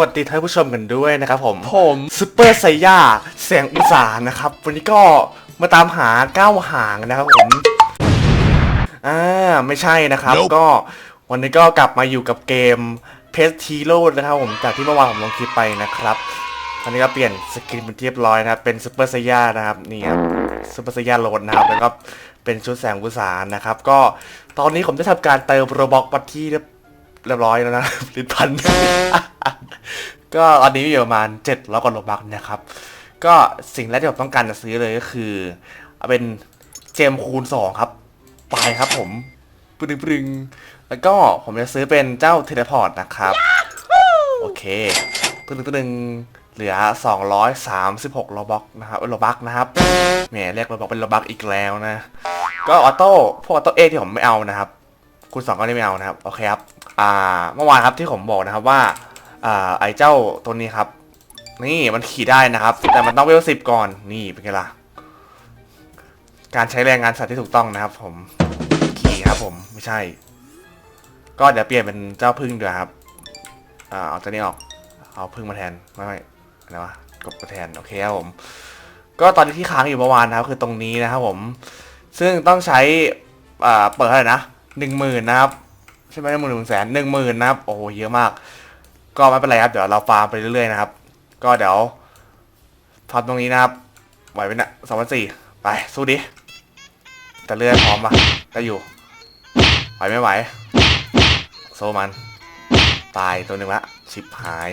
วัสดีท่านผู้ชมกันด้วยนะครับผม ผมซูเปอร์ไซย่าแสงอุตสาหนะครับ วันนี้ก็มาตามหาก้าวหางนะครับผม อ่า ไม่ใช่นะครับ Nope ก็วันนี้ก็กลับมาอยู่กับเกมเพสทีโร่นะครับผม จากที่เมื่อวานผมลงคลิปไปนะครับตอนนี้ก็เปลี่ยนสกินเป็นที่เรียบร้อยนะครับ เป็นซูเปอร์ไซย่านะครับ นี่ครับซูเปอร์ไซย่าโหลดนะครับ แล้วก็เป็นชุดแสงอุตสาหนะครับ ก็ตอนนี้ผมได้ทำการเติมโรบอกมาที่เรียบ เรียบร้อยแล้วนะลิตพัน ก็ตอนนี้มีอยู่ประมาณ7จ็ดร้อยกว่าโลบักนะครับ ก็สิ่งแรกที่ผมต้องการจะซื้อเลยก็คือเอาเป็นเจมคูณ2ครับ ไปครับผมปรึงปรึงแล้วก็ผมจะซื้อเป็นเจ้าเทเลพอร์ตนะครับ โอเคตึงตึงตึงเหลือ 236โลบ็อกนะครับโลบักนะครับแหมเรียกโลบ็อกเป็นโลบักอีกแล้วนะ ก็ออโต้พวกออโต้เอที่ผมไม่เอานะครับ คูณสองก็ไม่เอานะครับ โอเคครับอ่า เมื่อวานครับที่ผมบอกนะครับว่าอ่าไอ้เจ้าตัวนี้ครับ นี่มันขี่ได้นะครับ แต่มันต้องเวลสิบก่อนนี่เป็นไงล่ะการใช้แรงงานสัตว์ที่ถูกต้องนะครับ ผมขี่ครับ ผมไม่ใช่ ก็เดี๋ยวเปลี่ยนเป็นเจ้าพึ่งด้วยครับอ่าเอาตัวนี้ออก เอาพึ่งมาแทนไม่ไม่อะไรวะกบมาแทนโอเคครับผมก็ตอนนี้ที่ค้างอยู่เมื่อวานนะครับ คือตรงนี้นะครับผม ซึ่งต้องใช้อ่าเปิดเท่าไหร่นะหนึ่งหมื่นนะครับ ใช่ไหมหมื่นหนึ่งแสนหนึ่งหมื่นนะครับ โอ้โหเยอะมาก ก็ไม่เป็นไรครับ เดี๋ยวเราฟาร์มไปเรื่อยๆนะครับ ก็เดี๋ยวฟาร์มตรงนี้นะครับไหวไหมนะสองพันสี่ไป สู้ดิแต่เลื่อยพร้อมปะได้อยู่ไหวไม่ไหว โซมัน ตายตัวหนึ่งละชิบหาย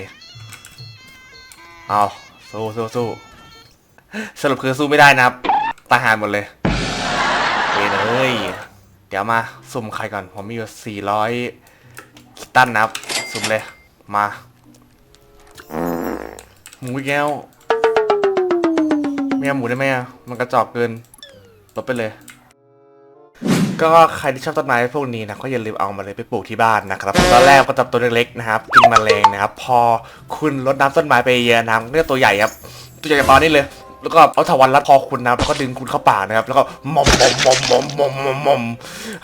เอาสู้สู้สู้สรุปคือสู้ไม่ได้นะครับตายหายหมดเลยเว้ย เดี๋ยวมาสุ่มใครก่อน ผมมีอยู่ 400คิตตันนะครับ สุ่มเลย มาหมูแก้วไม่เอาหมูได้ไหมอะ มันกระจอกเกินลบไปเลย ก็ใครที่ชอบต้นไม้พวกนี้นะก็อย่าลืมเอามาเลยไปปลูกที่บ้านนะครับ ตอนแรกก็จับตัวเล็กๆนะครับกินแมลงนะครับ พอคุณรดน้ำต้นไม้ไปเยอะนะครับเนื้อตัวใหญ่ครับ ตัวใหญ่ประมาณนี้เลย แล้วก็เอาถาวันรัดคอคุณนะครับแล้วก็ดึงคุณเข้าป่านะครับ แล้วก็มอมมอมมอมมอมมอมมอมมอม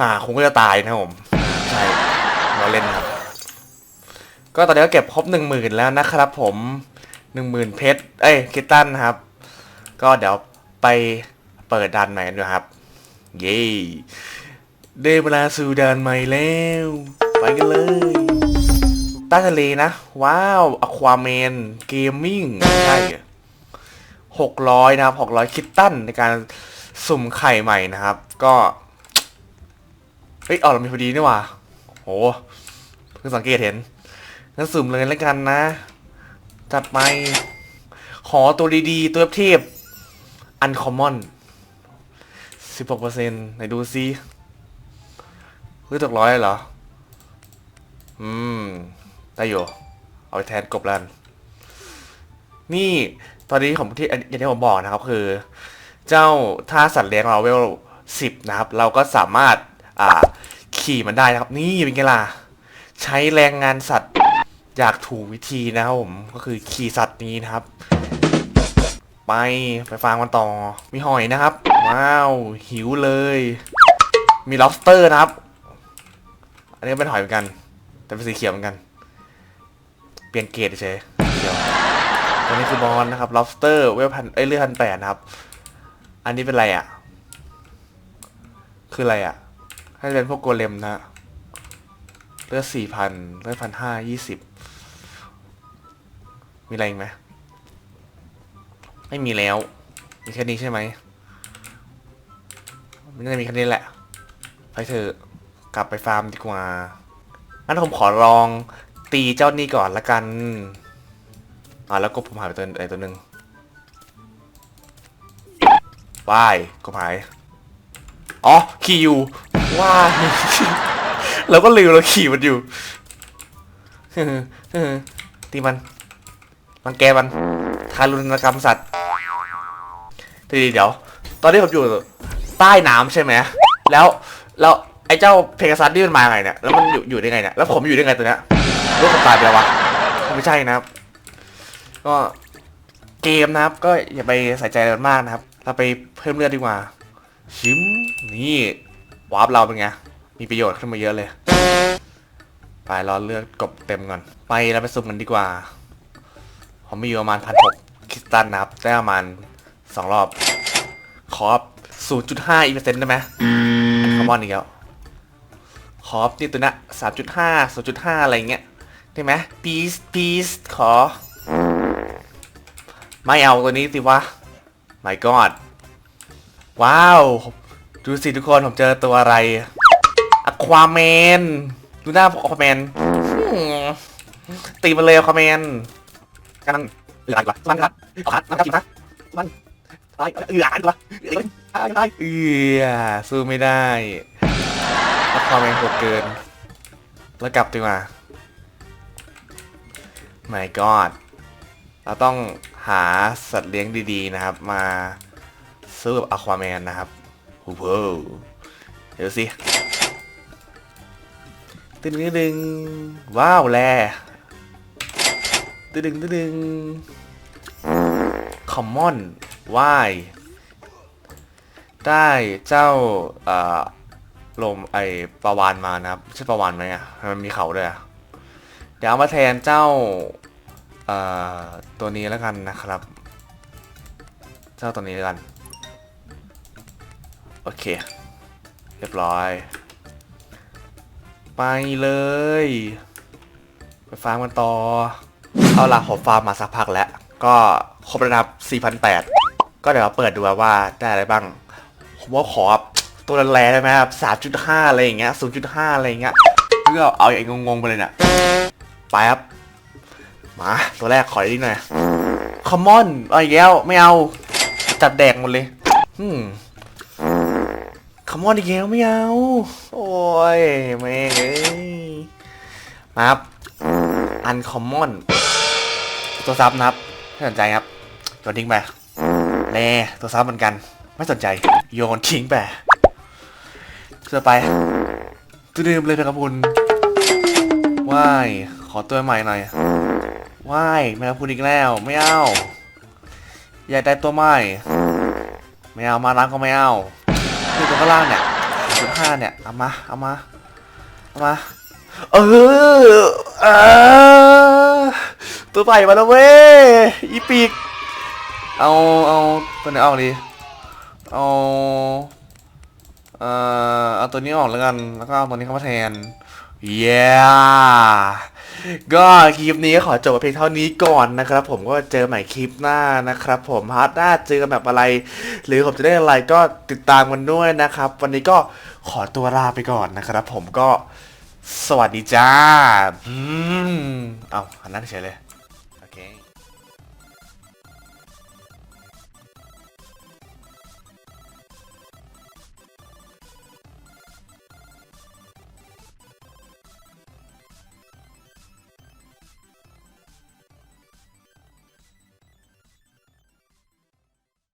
อ่าคุณก็จะตายนะครับผมใช่เราเล่นครับ ก็ตอนนี้ก็เก็บครบหนึ่งหมื่นแล้วนะครับผมหนึ่งหมื่นเพชรเอ้ยคิตตันนะครับ ก็เดี๋ยวไปเปิดดันใหม่กันด้วยครับ เย้ได้เวลาสู่ดันใหม่แล้ว ไปกันเลยใต้ทะเลนะ ว้าวอควาเมนเกมมิ่งใช่ หกร้อยนะครับหกร้อยคิตตันในการสุ่มไข่ใหม่นะครับ ก็เฮ้ยเอเรามีพอดีนี่หว่าโหเพิ่งสังเกตเห็นงั้นสุ่มเลยแล้วกันนะ จัดไป ขอตัวดีๆ ตัวเทพอันคอมมอนสิบหกเปอร์เซ็นต์ไหนดูซิเฮ้ยตกร้อยเหรอ อืม ได้อยู่ เอาไปแทนกบแล้ว นี่ตอนนี้ผมที่อย่างที่ผมบอกนะครับคือ เจ้าถ้าสัตว์เลี้ยงเราเวลสิบนะครับ เราก็สามารถอ่าขี่มันได้นะครับ นี่เป็นไงล่ะใช้แรงงานสัตว์อยางถูกวิธีนะครับผมก็คือขี่สัตว์นี้นะครับ ไปไปฟังมันต่อมีหอยนะครับ ว้าวหิวเลย มี lobster นะครับ อันนี้เป็นหอยเหมือนกัน แต่เป็นสีเขียวเหมือนกัน เปลี่ยนเกรดเฉยเขียว ตัวนี้คือบอลนะครับ lobster เวลพันเอ้ยเลือดพันแปดนะครับ อันนี้เป็นอะไรอะ คืออะไรอะ ให้เป็นพวกโกเลมนะ เลือดสี่พันเลือดพันห้ายี่สิบ มีอะไรอีกไหม ไม่มีแล้ว มีแค่นี้ใช่ไหมมันน่าจะมีแค่นี้แหละ ไปเถอะกลับไปฟาร์มดีกว่างั้นผมขอลองตีเจ้านี่ก่อนละกัน อ่าแล้วก็ผมหายไปตัวไอ้ตัวหนึ่งว้ายก็หาย อ๋อ ขี่อยู่ว้ายเราก็ลืมเราขี่มันอยู่ตีมันรังแกมันทารุณกรรมสัตว์ทีเดี๋ยว ตอนนี้ผมอยู่ใต้น้ำใช่ไหมแล้วแล้วไอ้เจ้าเพกาซัสนี่มันมาไงเนี่ย แล้วมันอยู่อยู่ได้ไงเนี่ย แล้วผมอยู่ได้ไงตัวเนี้ยลูกผมตายไปแล้ววะ ไม่ใช่นะครับ ก็เกมนะครับ ก็อย่าไปใส่ใจมันมากนะครับ เราไปเพิ่มเลือดดีกว่า ชิมนี่วาร์ปเราเป็นไง มีประโยชน์ขึ้นมาเยอะเลย ไปรอเลือกกบเต็มก่อน ไปเราไปสุ่มกันดีกว่า ผมมีอยู่ประมาณพันหกคริสตัลนะครับ ได้ประมาณสองรอบขอศูนย์จุดห้าอีเปอร์เซ็นต์ได้ไหมอันคอมมอนอีกแล้วขอนี่ตัวนะสามจุดห้าศูนย์จุดห้าอะไรเงี้ย ได้ไหมพีซพีซขอ ไม่เอาตัวนี้สิวะ my god ว้าว ดูสิทุกคนผมเจอตัวอะไรอะควาแมน ดูหน้าอควาแมนตีมันเลยอควาแมนกำลังเอืออะไรวะมันครับขอคัดนะครับกินนะมันไรเอืออะไรวะเอืออะไรเอือสู้ไม่ได้อควาแมนโหดเกิน แล้วกลับดีกว่า my god เราต้อง หาสัตว์เลี้ยงดีๆนะครับ มาสู้กับอควาแมนนะครับโอ้โหเดี๋ยวสิตึงตึงตึงว้าวแลตึงตึงตึงตึงคอมมอนว่ายได้เจ้าเอ่อลมไอปลาวานมานะครับใช่ปลาวานไหมอะมันมีเขาด้วยอะเดี๋ยวเอามาแทนเจ้า ตัวนี้แล้วกันนะครับ เจ้าตัวนี้แล้วกัน โอเค เรียบร้อย ไปเลย ไปฟาร์มกันต่อ เอาล่ะผมฟาร์มมาสักพักแล้ว ก็ครบระดับ 4,800 ก็เดี๋ยวเราเปิดดูว่าได้อะไรบ้าง ผมว่าขอตัวแรงได้ไหมครับ 3.5 อะไรอย่างเงี้ย 0.5 อะไรอย่างเงี้ยเพื่อเอาอย่างงงๆไปเลยเนี่ยไปครับ มา ตัวแรกขออีกหน่อยคอมมอนเอาอีกแล้วไม่เอา จัดแดกหมดเลย อืมคอมมอนอีกแล้วไม่เอา โอ้ยแม่มาครับอันคอมมอน ตัวซับนะครับไม่สนใจครับโยนทิ้งไปแน่ตัวซับเหมือนกัน ไม่สนใจโยนทิ้งไปเสื้อไปตัวเดิมเลยนะครับคุณว้ายขอตัวใหม่หน่อย ว้ายแมวพูดอีกแล้ว ไม่เอาอยากได้ตัวใหม่ไม่เอามาล้างก็ไม่เอาคือตัวข้างล่างเนี่ยจุดห้าเนี่ย เอามา เอามา เอามา เออเออตัวใหม่มาแล้วเว้ย อีปีก เอาเอาตัวไหนออกดี เอาเอ่อเอาตัวนี้ออกแล้วกัน แล้วก็เอาตัวนี้เข้ามาแทน เย้ ก็คลิปนี้ขอจบเพียงเท่านี้ก่อนนะครับ ผมก็เจอใหม่คลิปหน้านะครับ ผมฮาร์ดหน้าเจอกันแบบอะไร หรือผมจะได้อะไรก็ติดตามกันด้วยนะครับ วันนี้ก็ขอตัวลาไปก่อนนะครับ ผมก็สวัสดีจ้าอืมเอาหันหน้าเฉยเลย